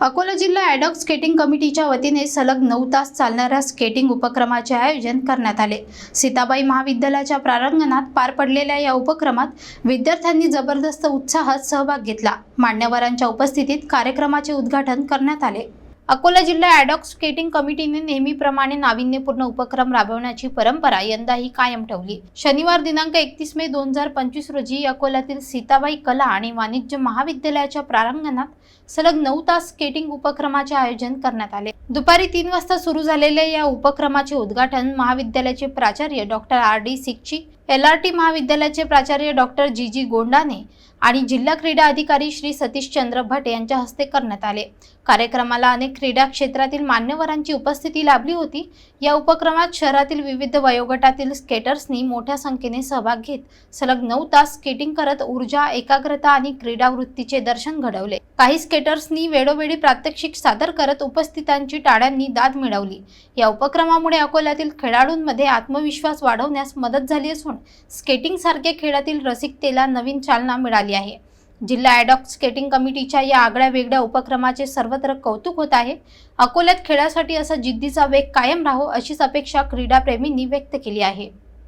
अकोला जिल्हा ॲडॉक स्केटिंग कमिटीच्या वतीने सलग नऊ तास चालणाऱ्या स्केटिंग उपक्रमाचे आयोजन करण्यात आले. सीताबाई महाविद्यालयाच्या प्रारंगणात पार पडलेल्या या उपक्रमात विद्यार्थ्यांनी जबरदस्त उत्साहात सहभाग घेतला. मान्यवरांच्या उपस्थितीत कार्यक्रमाचे उद्घाटन करण्यात आले. अकोला जिल्हा ॲडॉक स्केटिंग कमिटीने नेहमीप्रमाणे नाविन्यपूर्ण उपक्रम राबवण्याची परंपरा यंदाही कायम ठेवली. शनिवार दिनांक एकतीस मे दोन हजार पंचवीस रोजी अकोल्यातील सीताबाई कला आणि वाणिज्य महाविद्यालयाच्या प्रारंगणात सलग नऊ तास स्केटिंग उपक्रमाचे आयोजन करण्यात आले. दुपारी तीन वाजता सुरू झालेल्या या उपक्रमाचे उद्घाटन महाविद्यालयाचे प्राचार्य doctor R D Sikchi L R T महाविद्यालयाचे प्राचार्य डॉक्टर जी जी गोंडाने आणि जिल्हा क्रीडा अधिकारी श्री सतीश चंद्र भट यांच्या हस्ते करण्यात आले. कार्यक्रमाला अनेक क्रीडा क्षेत्रातील मान्यवरांची उपस्थिती लाभली होती. या उपक्रमात शहरातील विविध वयोगटातील स्केटर्सनी मोठ्या संख्येने सहभाग घेत सलग नऊ तास स्केटिंग करत ऊर्जा एकाग्रता आणि क्रीडा वृत्तीचे दर्शन घडवले. काही स्केटर्सनी वेळोवेळी प्रात्यक्षिक सादर करत उपस्थितांची टाळ्यांनी दाद मिळवली. या उपक्रमामुळे अकोल्यातील खेळाडूंमध्ये आत्मविश्वास वाढवण्यास मदत झाली असून स्केटिंग स्केटिंगसारख्या खेळातील रसिकतेला नवीन चालना मिळाली आहे. जिल्हा ॲडॉक स्केटिंग कमिटीच्या या आगळ्या वेगळ्या उपक्रमाचे सर्वत्र कौतुक होत आहे. अकोल्यात खेळासाठी असा जिद्दीचा वेग कायम राहो अशीच अपेक्षा क्रीडाप्रेमींनी व्यक्त केली आहे.